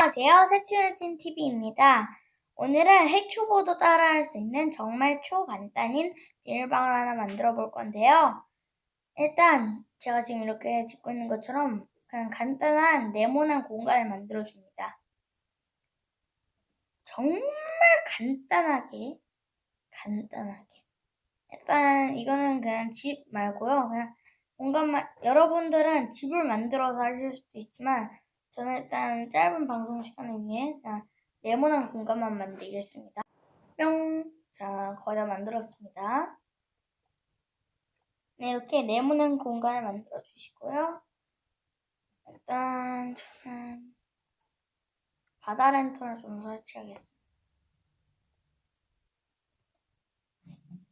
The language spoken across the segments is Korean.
안녕하세요. 새치현진 TV입니다. 오늘은 해초보도 따라할 수 있는 정말 초간단인 비밀방을 하나 만들어 볼 건데요. 일단 제가 지금 이렇게 짓고 있는 것처럼 그냥 간단한 네모난 공간을 만들어 줍니다. 정말 간단하게 간단하게 일단 이거는 그냥 집 말고요. 그냥 공간만 여러분들은 집을 만들어서 하실 수도 있지만 저는 일단 짧은 방송 시간을 위해 그냥 네모난 공간만 만들겠습니다. 뿅! 자, 거의 다 만들었습니다. 네, 이렇게 네모난 공간을 만들어 주시고요. 일단 저는 바다 랜턴을 좀 설치하겠습니다.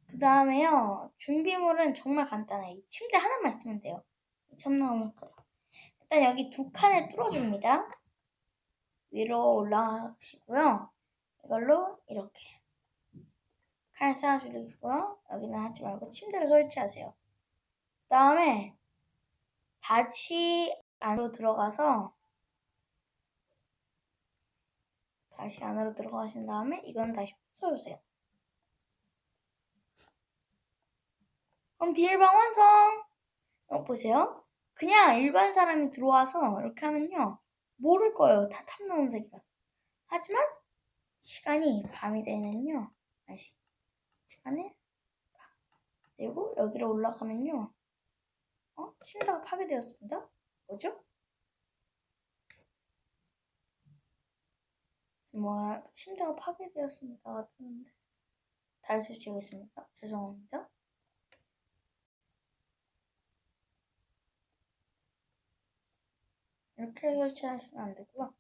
그 다음에요. 준비물은 정말 간단해요. 이 침대 하나만 있으면 돼요. 참나무 일단 여기 두 칸을 뚫어줍니다. 위로 올라가시고요. 이걸로 이렇게 칸 쌓아주시고요. 여기는 하지 말고 침대를 설치하세요. 그 다음에 다시 안으로 들어가서 다시 안으로 들어가신 다음에 이건 다시 부숴주세요. 그럼 비밀방 완성! 어, 보세요. 그냥 일반 사람이 들어와서 이렇게 하면요. 모를 거예요. 다 탐나온 색이라서. 하지만 시간이 밤이 되면요. 다시 시간에 그리고 여기로 올라가면요. 어? 침대가 파괴되었습니다. 뭐죠? 뭐야? 침대가 파괴되었습니다. 같은데 다시 설치하겠습니다. 죄송합니다. 이렇게 설치하시면 안 되고요.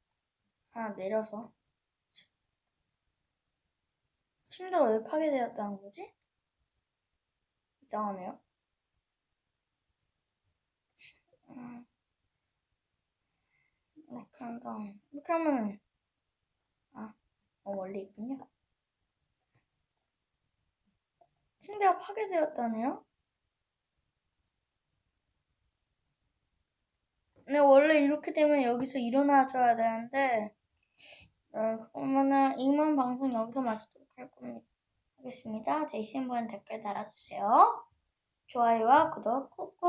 하나 내려서 침대가 왜 파괴되었다는 거지? 이상하네요. 음, 이렇게 한 다음 이렇게 하면 아 어, 원래 있군요. 침대가 파괴되었다네요. 네, 원래 이렇게 되면 여기서 일어나줘야 되는데, 어, 그러면은 이만 방송 여기서 마치도록 할 겁니다. 하겠습니다. 제시는 분 댓글 달아주세요. 좋아요와 구독 꾹꾹.